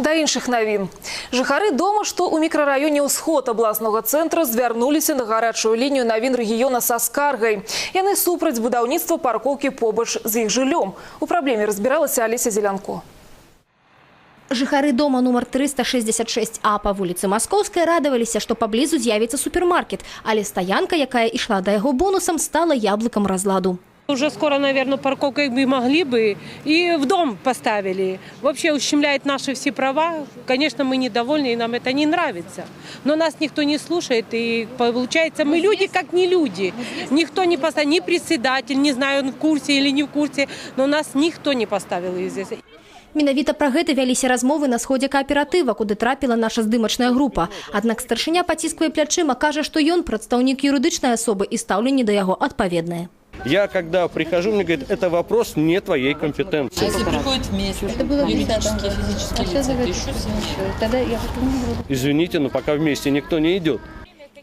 Да іншых навін. Жыхары дома, што ў мікрараёне ўсход абласнага цэнтра звярнуліся на гарачую лінію навін рэгіёна са скаргай. Яны супраць будаўніцтва паркоўкі побач з іх жыллём. У праблеме разбіралася Алеся Зелянко. Жыхары дома нумар 366А па вуліцы Маскоўскай радаваліся, што паблізу з'явіцца супермаркет, але стаянка, якая ішла да яго бонусам, стала яблыкам разладу. Уже скоро, наверное, парковкой бы могли бы и в дом поставили. Вообще ущемляет наши все права. Конечно, мы недовольны, и нам это не нравится. Но нас никто не слушает, и получается, мы люди как не люди. Никто не поставил, ни председатель, не знаю, он в курсе или не в курсе, но нас никто не поставил здесь. Менавіта пра гэта вяліся размовы на сходзе кааператыва, куды трапіла наша здымачная група. Аднак старшыня пацісквае плячыма кажа, што ён прадстаўнік юрыдычнай асобы і стаўленне да яго адпаведнае. Я когда прихожу, мне говорят, это вопрос не твоей компетенции. Если приходят вместе, юридические, физические лица, то еще Тогда я Извините, но пока вместе никто не идет.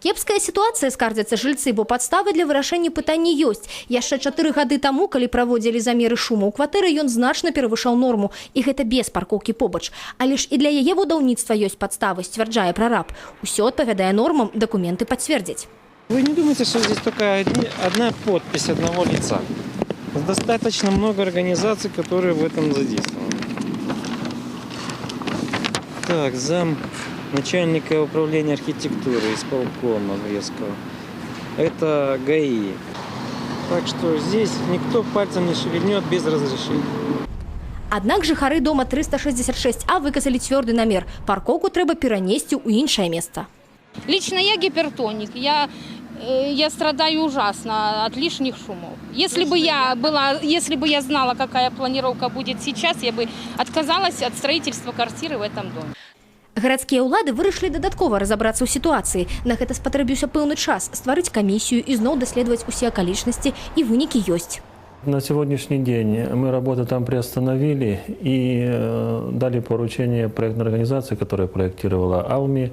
Кепская сітуацыя скардзяцца жыльцы, бо падставы для вырашэння пытання ёсць. Яшчэ чатыры гады таму, калі праводзілі замеры шуму ў кватэры, ён значна перавышаў норму, і гэта без паркоўкі побач. Але ж і для яе будаўніцтва ёсць падставы, сцвярджае прараб. Усё адпавядае нормам, дакументы пацвердзяць. Вы не думаете, что здесь только одни- одна подпись одного лица? Достаточно много организаций, которые в этом задействованы. Так, зам начальника управления архитектуры исполкома Веского. Это ГАИ. Так что здесь никто пальцем не шевельнет без разрешения. Аднак жыхары дома 366А выказалі цвёрды намер. Паркоўку трэба перанесці ў іншае месца. Лично я гипертоник. Я, э, я страдаю ужасно от лишних шумов. Если бы я была, если бы я знала, какая планировка будет сейчас, я бы отказалась от строительства квартиры в этом доме. Гарадскія ўлады вырашылі дадаткова разабрацца ў сітуацыі. На гэта спатрэбіўся пэўны час стварыць камісію і зноў даследаваць усе акалічнасці і вынікі ёсць. На сегодняшний день мы работу там приостановили и э, дали поручение проектной организации, которая проектировала АЛМИ, э,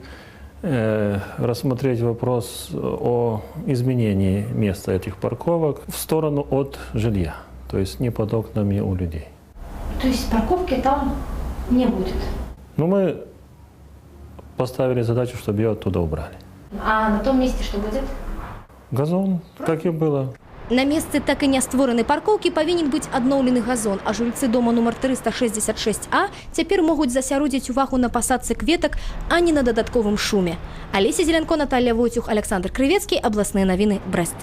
рассмотреть вопрос о изменении места этих парковок в сторону от жилья, то есть не под окнами у людей. То есть парковки там не будет. Но мы поставили задачу, чтобы ее оттуда убрали. А на том месте что будет? Газон, как и было. На месцы так і не створаны паркоўкі павінен быць адноўлены газон, а жульцы дома нумар 366А цяпер могуць засяродзіць увагу на пасадцы кветак, а не на дадатковым шуме. Алеся Зелянко, Наталья Войцюх, Александр Крывецкі, абласныя навіны Брест.